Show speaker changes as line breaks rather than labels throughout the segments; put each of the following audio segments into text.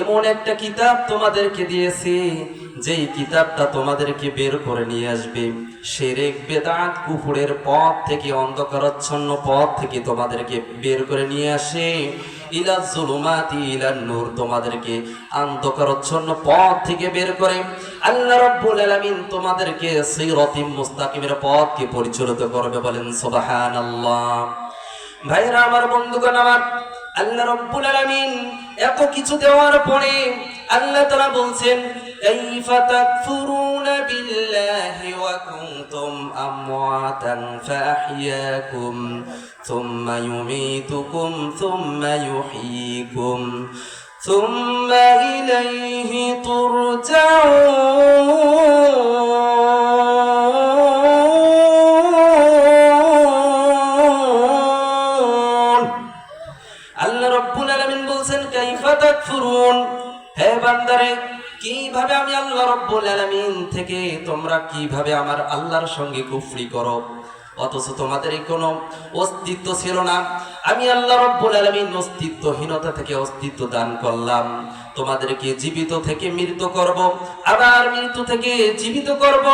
এমন একটা কিতাব তোমাদেরকে দিয়েছি, যেই কিতাবটা তোমাদেরকে বের করে নিয়ে আসবে। সেরেক, বেদাত, কুফুরের পথ থেকে, অন্ধকারচ্ছন্ন পথ থেকে তোমাদেরকে বের করে নিয়ে আসে। ইলা জুলুমাতি, ইলা নূর তোমাদেরকে অন্ধকারচ্ছন্ন পথ থেকে বের করে। আল্লাহ রাব্বুল আলামিন তোমাদেরকে সিরাতিম মুস্তাকিমের পথকে পরিচালিত করবে বলেন, সুবহানাল্লাহ। ভাইরা, আমার বন্ধুগণ, আমার আল্লাহ রব্বুল আলামিন এত কিছু দেওয়ার পরে আল্লাহ তাআলা বলছেন কাইফা তাকফুরুনা বিল্লাহি ওয়া কুনতুম আমওয়াতান ফাহইয়াকুম থুম্মা ইউমীতুকুম থুম্মা ইউহয়ীকুম ثم إليه ترجعون কীভাবে আমি আল্লাহ রব্বুল আলামিন থেকে তোমরা কীভাবে আমার আল্লাহর সঙ্গে কুফরি করো? অথচ তোমাদের কোনো অস্তিত্ব ছিল না। আমি আল্লাহ রব্বুল আলামিন অস্তিত্বহীনতা থেকে অস্তিত্ব দান করলাম। তোমাদেরকে জীবিত থেকে মৃত করব, আবার মৃত্যু থেকে জীবিত করব।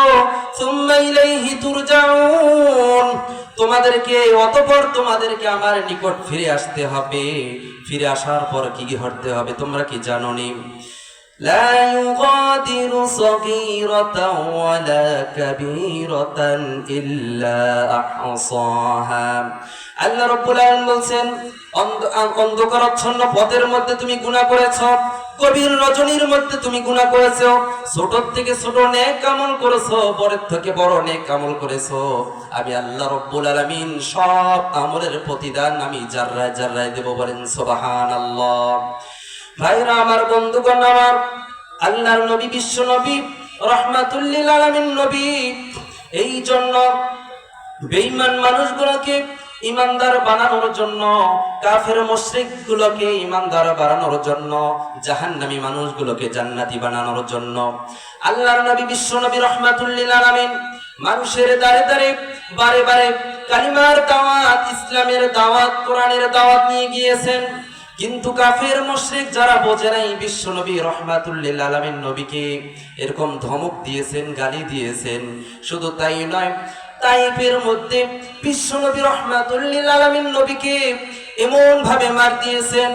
সুম্মা ইলাইহি তুরজাউন। তোমাদেরকে অতঃপর তোমাদেরকে আমার নিকট ফিরে আসতে হবে। ফিরে আসার পর কি কি হতে হবে তোমরা কি জানো নি لا يغادر صغيرة ولا كبيرة إلا أحصاها আল্লাহ রব্বুল আলামিন বলছেন অন্ধ- আ- অন্ধকারাচ্ছন্ন পথের মধ্যে তুমি গুনাহ করেছ গভীর রজনীর মধ্যে তুমি গুনাহ করেছো ছোট থেকে ছোট নেক আমল করেছো বড় থেকে বড় নেক আমল করেছো আমি আল্লাহ রব্বুল আলামিন সব আমলের প্রতিদান আমি জাররায় জাররায় দেব বলেন সুবহানাল্লাহ ভাইরা, আমার বন্ধুগণ, আমার আল্লাহর নবী, বিশ্ব নবী, রহমাতুল্লিল আলামিন নবী এই জন্য বেঈমান মানুষগুলোকে ইমানদার বানানোর জন্য, কাফের মুশরিক গুলোকে ইমানদার বানানোর জন্য, জাহান্নামী মানুষগুলোকে জান্নাতি বানানোর জন্য, আল্লাহর নবী, বিশ্ব নবী, রহমাতুল্লিল আলামিন মানুষের দাঁড়ে দাঁড়ে বারে বারে কালিমার দাওয়াত, ইসলামের দাওয়াত, কোরআনের দাওয়াত নিয়ে গিয়েছেন। কিন্তু কাফের মুশরিক যারা বোঝে নাই, বিশ্ব নবী রহমাতুল্লিল আলামিন নবীকে এরকম ধমক দিয়েছেন, গালি দিয়েছেন, শুধু তাই নয়, তাইফের মধ্যে বিশ্ব নবী রহমাতুল্লিল আলামিন নবীকে এমন ভাবে মার দিয়েছেন,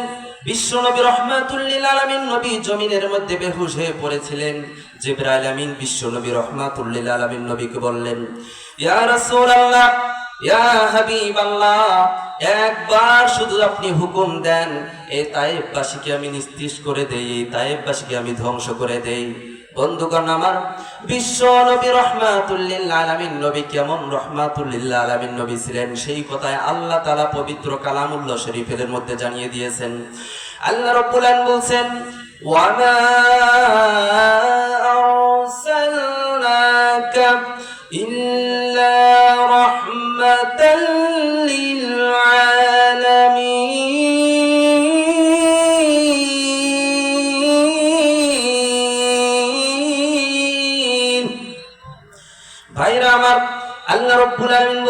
বিশ্ব নবী রহমাতুল্লিল আলামিন নবী জমিনের মধ্যে বেহুশ হয়ে পড়েছিলেন, জিবরাইল আমিন বিশ্ব নবী রহমাতুল্লিল আলামিন নবীকে বললেন, ইয়া হাবিবাল্লাহ একবার শুধু আপনি হুকুম দেন, এই তায়েববাসীকে আমি নিস্তিস করে দেই, এই তায়েববাসীকে আমি ধ্বংস করে দেই। বন্ধুগণ আমার, বিশ্ব নবী রহমাতুল্লিল আলামিন, নবী কেমন রহমাতুল্লিল আলামিন নবী ছিলেন, সেই কথায় আল্লাহ তালা পবিত্র কালামুল্লাহ শরীফের মধ্যে জানিয়ে দিয়েছেন। আল্লাহ রাব্বুল বলছেন ওয়ামা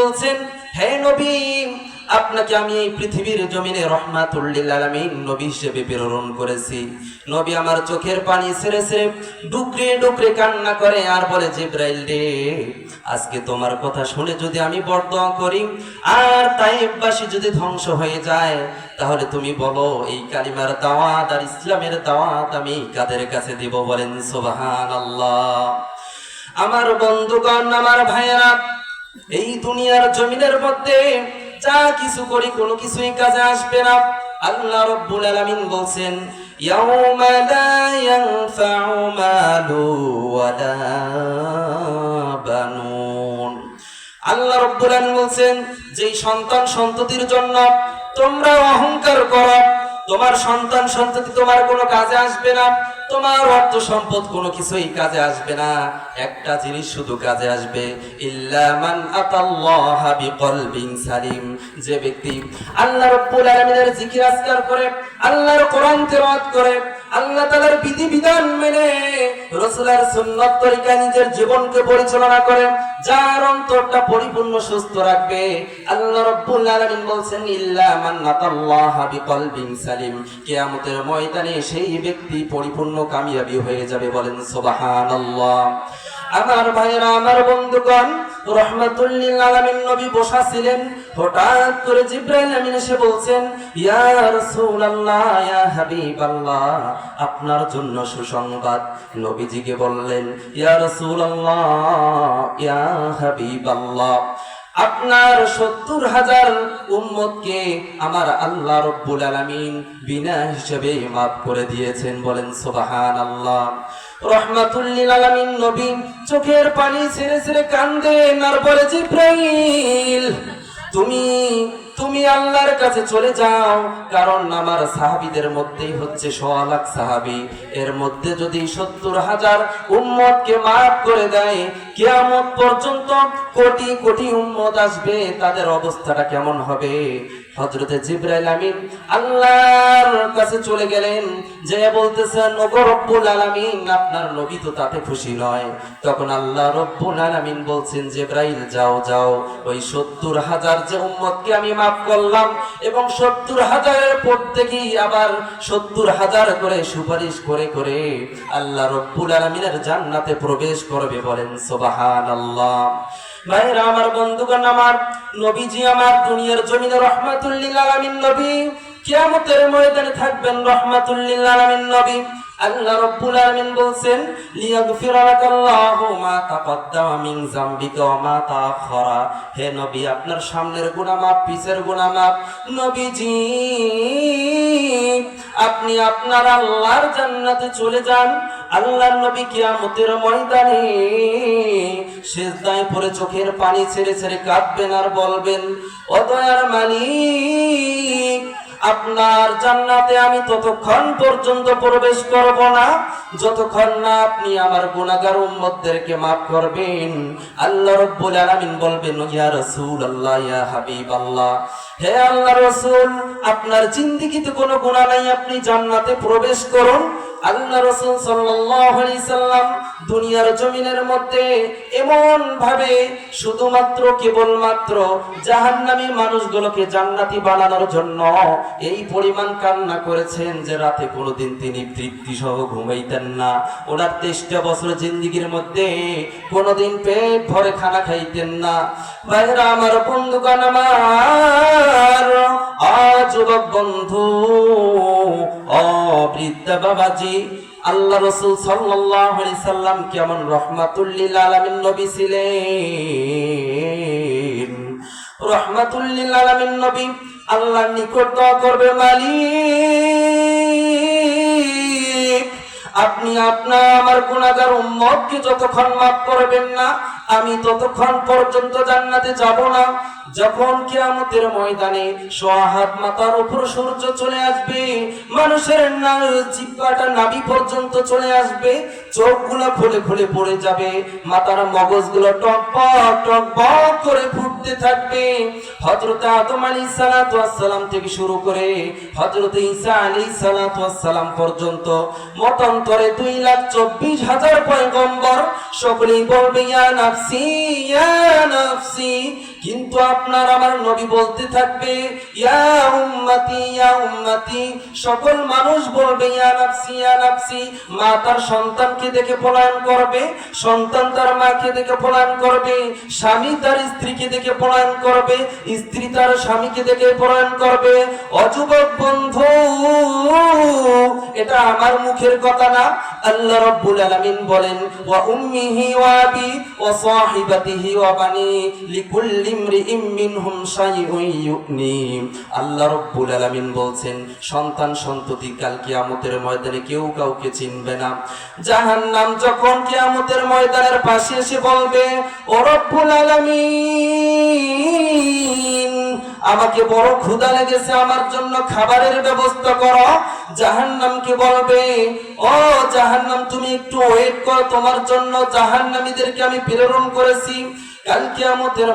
বলছেন, হে নবী, আপনাকে আমি এই পৃথিবীর জমিনে রহমাতুল্লিল আলামিন নবী হিসেবে প্রেরণ করেছি। নবী আমার চোখের পানি ডুকরে ডুকরে কান্না করে আর বলে, জিব্রাইল রে, আজকে তোমার কথা শুনে যদি আমি বরদোয়া করি আর তাইবাসী যদি ধ্বংস হয়ে যায়, তাহলে তুমি বলো, এই কালিমার দাওয়াত আর ইসলামের দাওয়াত আমি কাদের কাছে দিব বলেন সুবহানাল্লাহ? আমার বন্ধুগণ, আমার ভাইয়েরা এই দুনিয়ার জমিনের মধ্যে যা কিছু করি কোনো কিছুই কাজে আসবে না। আল্লাহ রব্বুল আলামিন বলছেন, ইয়াউমা লা ইয়ানফাউ মালু ওয়ালা বানুন। আল্লাহ রব্বুল আলামিন বলছেন, যেই সন্তান সন্ততির জন্য তোমরা অহংকার করো তোমার সন্তান সন্ততি তোমার কোনো কাজে আসবে না। তোমার অর্থ সম্পদ কোনো কিছুই কাজে আসবে না। একটা জিনিস শুধু কাজে আসবে। বিকলবিন সালিম। যে ব্যক্তি আল্লাহ রাব্বুল আলামিনের জিকির আজকার করে, আল্লাহর কোরআন তেলাওয়াত করে, আল্লাহ তাআলার বিধি বিধান মেনে রাসূলের সুন্নাত তরিকা নিজের জীবনকে পরিচালনা করে, যার অন্তরটা পরিপূর্ণ সুস্থ রাখবে। আল্লাহ রাব্বুল আলামিন বলছেন, ইল্লা মান নাতাল্লাহা বিকলবিন সালিম। কিয়ামতের ময়দানে সেই ব্যক্তি পরিপূর্ণ কামিয়াবি হয়ে যাবে বলেন, সুবহানাল্লাহ। আমার ভাইরা আমার বন্ধুগণ আপনার জন্য সুসংবাদ। নবীজিকে বললেন আপনার সত্তর হাজার উম্মতকে আমার আল্লাহ রব্বুল আলামিন বিনা হিসেবে মাফ করে দিয়েছেন। বলেন সোবাহান আল্লাহ চোখের পানি ছেড়ে ছেড়ে কান্দেন আর বলে জিব্রাইল, তুমি তুমি আল্লাহর কাছে চলে যাও, কারণ আমার সাহাবীদের মধ্যেই হচ্ছে সোয়া সাহাবি। এর মধ্যে যদি সত্তর হাজার উম্মতকে মাফ করে দেয়, কিয়ামত পর্যন্ত কোটি কোটি উম্মত আসবে, তাদের অবস্থাটা কেমন হবে? হজরতে জিব্রাইল আমিন আল্লাহর কাছে চলে গেলেন, যে বলতেছেন, ওগো রব্বুল আলামিন, আপনার নবী তো তাতে খুশি নয়। তখন আল্লাহ রব্বুল আলামিন বলছেন, জিব্রাইল, যাও যাও, ওই সত্তর হাজার যে উম্মতকে আমি মাফ করলাম এবং সত্তর হাজারের প্রত্যেকেই আবার সত্তর হাজার করে সুপারিশ করে করে আল্লাহ রব্বুল আলামিনের জান্নাতে প্রবেশ করবে বলেন, সুবহানাল্লাহ। ভাইরা আমার বন্ধুগণ, আমার নবীজি, আমার দুনিয়ার জমিনে রহমাতুল্লিল আলামিন নবী, কিয়ামতের ময়দানে থাকবেন রহমাতুল্লিল আলামিন নবী। আল্লাহ রাব্বুল আলামিন বলছেন, লিয়াগফির লাকাল্লাহু মা তাকদ্দামা মিন যামবিকা ওয়া মা তাআখারা হে নবী, আপনার সামনের গুনাহ মাপ পিছের গুনাহ মাপ নবীজি আপনি আপনার আল্লাহর জান্নাতে চলে যান, আল্লাহর নবী কিয়ামতের ময়দানে। সেজদায় পড়ে চোখের পানি ছেড়ে ছেড়ে কাঁদবেন আর বলবেন অদয়ার দয়ার মালিক আপনার জান্নাতে আমি ততক্ষণ পর্যন্ত প্রবেশ করব না। যতক্ষণ না আপনি আমার গুনাহগার উম্মতদেরকে maaf করবেন। আল্লাহ রাব্বুল আলামিন বলবেন, ইয়া রাসূলুল্লাহ, ইয়া হাবিবাল্লাহ। হে আল্লাহ রাসূল, আপনার জিন্দেগিতে কোনো গুনাহ নাই, আপনি জান্নাতে প্রবেশ করুন। আল্লাহ রাসূল সাল্লাল্লাহু আলাইহি সাল্লাম দুনিয়ার জমিনের মধ্যে এমন ভাবে শুধুমাত্র, কেবলমাত্র জাহান্নামী মানুষগুলোকে জান্নাতি বানানোর জন্য এই পরিমাণ কান্না করেছেন যে রাতে কোনোদিন তিনি তৃপ্তি সহ ঘুমাইতেন না। ওনার তেইশটা বছর জিন্দিগির মধ্যে কোনোদিন পেট ভরে খানা খাইতেন না। বাইরা আমার বন্ধুগণ আমার আজব বন্ধু ও বৃদ্ধা বাবাজি, আল্লাহ রসুল সাল্লাল্লাহু সাল্লাম কেমন রহমাতুল্লিল আলামিন নবী ছিলেন? রহমাতুল্লিল আলামিন নবী আল্লাহর নিকট দোয়া করবে মালিক। আপনি আপনার, আমার গুণাগার উম্মতকে যতক্ষণ মাফ করবেন না, আমি ততক্ষণ পর্যন্ত জান্নাতে যাব না। যখন কিয়ামতের ময়দানে সোহাত মাতার উপর সূর্য চলে আসবে, মানুষের না জিব্বাটা নাভি পর্যন্ত চলে আসবে চোখগুলো খুলে খুলে পড়ে যাবে, মাথার মগজগুলো টকবক টকবক করে ফুটতে থাকবে। হযরত আদম আলাইহিস সালাতু ওয়াসসালাম থেকে শুরু করে হযরত ঈসা আলাইহিস সালাতু ওয়াসসালাম পর্যন্ত মতান্তরে দুই লাখ চব্বিশ হাজার পয়গম্বর সকলেই বলবে, ইয়া নাফসি ইয়া নাফসি। কিন্তু আপনার আমার নবী বলতে থাকবে, ইয়া উম্মতি ইয়া উম্মতি, সকল মানুষ বলবে, ইয়া নাফসি ইয়া নাফসি, মা তার সন্তানকে দেখে পলায়ন করবে, সন্তান তার মাকে দেখে পলায়ন করবে, স্বামী তার স্ত্রীকে দেখে পলায়ন করবে, স্ত্রী তার স্বামীকে দেখে পলায়ন করবে। অযুবক বন্ধু, এটা আমার মুখের কথা না। আল্লাহ রাব্বুল আলামিন বলেন, ওয়া উম্মিহি ওয়া আবি ওয়া সাহিবাতিহি ওয়া বানি লিকুল্লি আল্লাহ রাব্বুল আলামিন বলছেন, সন্তান সন্ততি কাল কিয়ামতের ময়দানে কেউ কাউকে চিনবে না। জাহান্নাম যখন কিয়ামতের ময়দানের পাশে এসে বলবে, ও রব্বুল আলামিন, আমাকে বড় ক্ষুধা লেগেছে, আমার জন্য খাবারের ব্যবস্থা করো। জাহান্নামকে বলবে, ও জাহান্নাম, তুমি একটু ওয়েট করো, তোমার জন্য জাহান্নামীদেরকে আমি প্রেরণ করেছি। কাল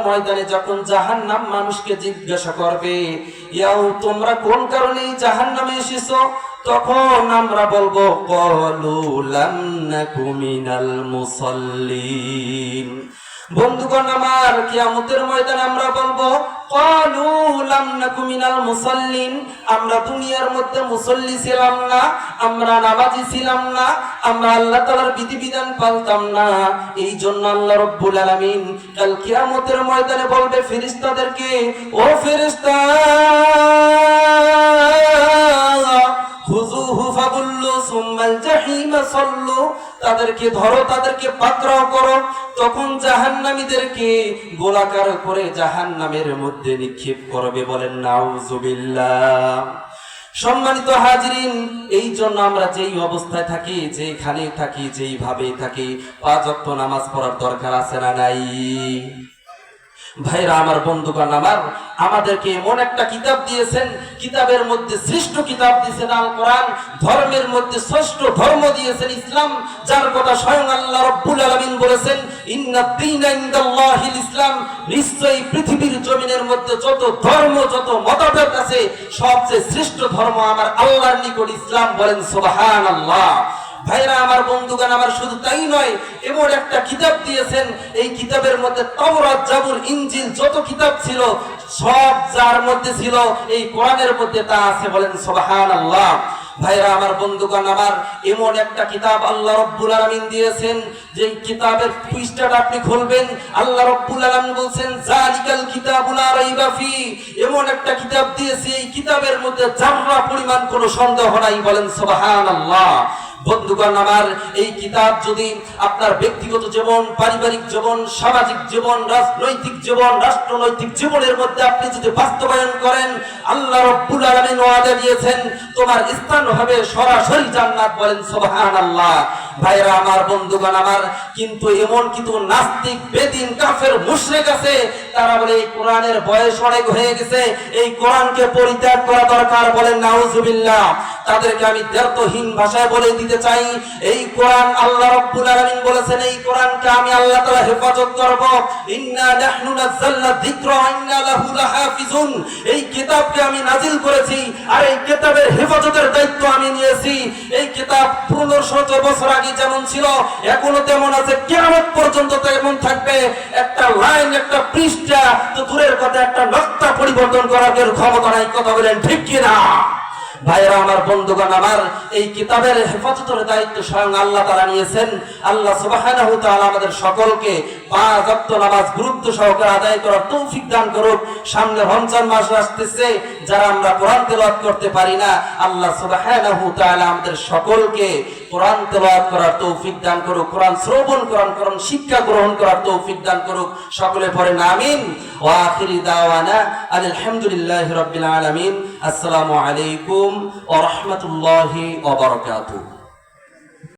ময়দানে যখন জাহান্নাম মানুষকে জিজ্ঞাসা করবে, ইয়াও, তোমরা কোন কারণে জাহান নামে এসেছ? তখন আমরা বলব, কলু লাম নাকু মিনাল বন্ধুগণ, আমার কিয়ামতের ময়দানে আমরা বলব আমরা দুনিয়ার মধ্যে মুসল্লি ছিলাম না, আমরা নামাজি ছিলাম না, আমরা আল্লাহ তালার বিধিবিধান পালতাম না। এই জন্য আল্লাহ রব্বুল আলমিন কাল কিয়ামতের ময়দানে বলবে ফেরিস্তাদেরকে ও ফেরেশতা! তাদেরকে ধরো, তাদেরকে করো। তখন গোলাকার করে মধ্যে নিক্ষেপ করবে বলেন, নাউজুবিল্লাহ। সম্মানিত হাজিরিন, এই জন্য আমরা যেই অবস্থায় থাকি যেখানে থাকি যেইভাবে থাকি, পাঁচ নামাজ পড়ার দরকার আছে না নাই? ভাইরা, আমার বন্ধুগণ, আমার, আমাদেরকে এমন একটা কিতাব দিয়েছেন, কিতাবের মধ্যে শ্রেষ্ঠ কিতাব দিয়েছেন আল কোরআন, ধর্মের মধ্যে শ্রেষ্ঠ ধর্ম দিয়েছেন ইসলাম, যার কথা স্বয়ং আল্লাহ রব্বুল আলামিন বলেছেন ইসলাম নিশ্চয়ই পৃথিবীর জমিনের মধ্যে যত ধর্ম, যত মতভেদ আছে, সবচেয়ে শ্রেষ্ঠ ধর্ম আমার আল্লাহর নিকট ইসলাম বলেন সুবহানাল্লাহ। ভাইরা, আমার বন্ধুগান আমার শুধু তাই নয়, এমন একটা কিতাব দিয়েছেন, এই কিতাবের মধ্যে তওরাত, জাবুর, ইনজিল যত কিতাব ছিল, সব যার মধ্যে ছিল, এই কোরআনের মধ্যে তা আছে বলেন সুবহানাল্লাহ। ভাইরা, আমার বন্ধুগণ, আমার এমন একটা কিতাব আল্লাহ রব্বুল আলামিন দিয়েছেন যে কিতাবের পৃষ্ঠাটা আপনি খুলবেন, আল্লাহ রব্বুল আলামিন বলছেন, জালিকাল কিতাবুল লা রাইবা ফি। এমন একটা কিতাব দিয়েছে, এই কিতাবের মধ্যে জাররা পরিমাণ কোনো সন্দেহ নাই বলেন সুবহানাল্লাহ। বন্ধুগণ, আমার এই কিতাব যদি আপনার ব্যক্তিগত জীবন, পারিবারিক জীবন, সামাজিক জীবন, রাজনৈতিক জীবন, রাষ্ট্রনৈতিক জীবনের মধ্যে আপনি যদি বাস্তবায়ন করেন, আল্লাহ রব্বুল আলামিন ওয়াদা দিয়েছেন, তোমার স্থান হবে সরাসরি জান্নাত বলেন সুবহানাল্লাহ। ভাইরা আমার, বন্ধুগণ আমার, কিন্তু এমন কিন্তু নাস্তিক, বেদিন, কাফের, মুশরিক আছে, তারা বলে এই কোরআনের বয়স অনেক হয়ে গেছে, এই কোরআনকে পরিত্যাগ করা দরকার বলেন নাউজুবিল্লাহ। তাদেরকে আমি দ্ব্যর্থহীন ভাষায় বলে দিতে চাই, এই কোরআন আল্লাহ রাব্বুল আলামিন বলেছেন, এই কোরআনকে আমি আল্লাহ তাআলা হেফাজত করব। ইন্না নাহনু নাযালনা যিকরা ওয়া ইন্না লাহু লাহাফিজুন। এই কিতাবকে আমি নাজিল করেছি, আর এই কিতাবের হেফাজতের দায়িত্ব আমি নিয়েছি। এই কিতাব 1500 বছর আগে যেমন ছিল, এখনও তেমন আছে। কিয়ামত পর্যন্ত তেমন থাকবে। একটা লাইন, একটা পৃষ্ঠা, তো দূরের কথা, একটা নকশা পরিবর্তন করার ক্ষমতা নাই। কথা বলেন ঠিক কিনা? ভাইরা আমার বন্ধুগণ, আমার এই কিতাবের হেফাজতের দায়িত্ব স্বয়ং আল্লাহ তারা নিয়েছেন। আল্লাহ তাআলা আমাদের সকলকে পাঁচ ওয়াক্ত নামাজ গুরুত্ব সহকারে আদায় করার তৌফিক দান করুক। সামনে রমজান মাস আসতেছে, যারা আমরা কোরআন তেলাওয়াত করতে পারি না, আল্লাহ তাআলা আমাদের সকলকে কোরআন তেলাওয়াত করার তৌফিক দান করুক, কোরআন শ্রবণ কোরআন কোরআন শিক্ষা গ্রহণ করার তৌফিক দান করুক। সকলে পরে আমিন। ওয়া আখিরি দাওয়ানা আলহামদুলিল্লাহি রাব্বিল আলামিন। আসসালামু আলাইকুম ওয়া রাহমাতুল্লাহি ওয়া বারাকাতুহু।